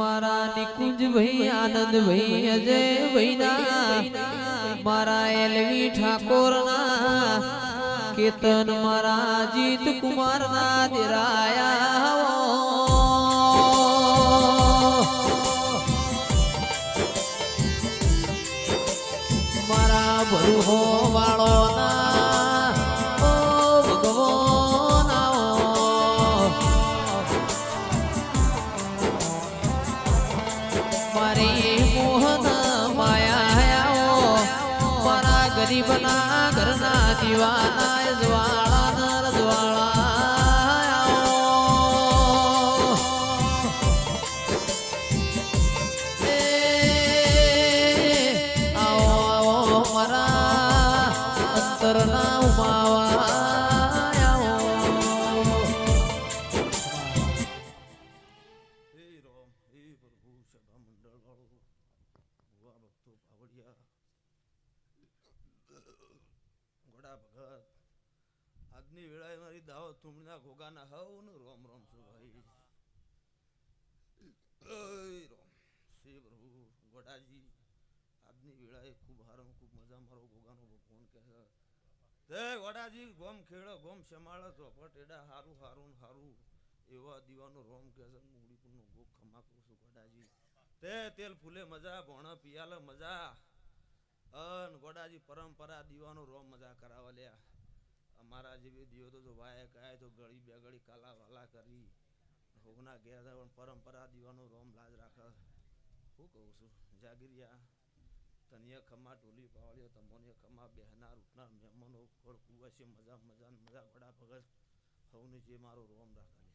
મારા નિકુંજ ભાઈ, આનંદ ભાઈ, અજય ભાઈ ના. મારા એલવી ઠાકોર ના. કેતન મારા જીત કુમાર ના દેરાયા મારા ભરુહો વાળો ઘરના દીવાના જ્વાળા નર જ્વાળા આવો આવો મારા અંતરના ઉમાવા ભક્તો પાવડિયા ભગત આજની વેળાએ મારી દાવો તુમના ઘોગાના હવ રોમ રોમ છું ભાઈ. રોમ. શ્રી પ્રભુ ગોડાજી, આજની વેળાએ ખૂબ હારો ખૂબ મજા મારો ઘોગાનો ભગવાન કહે તે ગોડાજી, ગોમ ખેડો, ગોમ શમાળો ચોપટ એડા હારું હારું હારું. એવા દીવાનો રોમ કહે છે મૂડી પણ ગો ખમા કરું છું ગોડાજી. તે તેલ ફૂલે મજા, ભોણા પિયાલે મજા. અન ગોડાજી પરંપરા દીવાનો રોમ મજા કરાવવા લ્યા. અમારા જેવી દીવો તો જો વાય કાય તો ગળી બે ગળી કાલા વાલા કરી. હોગના ઘેર પણ પરંપરા દીવાનો રોમ લાજ રાખે. શું કહું છું જાગીરિયા તનિય ખમા ટોલી પાવળ્યો તમોને ખમા બેહનાર, ઉઠનાર મહેમાનો ગળ કુવા છે મજા મજા મજા, વડા ભગત. હવને જે મારો રોમ રાખે.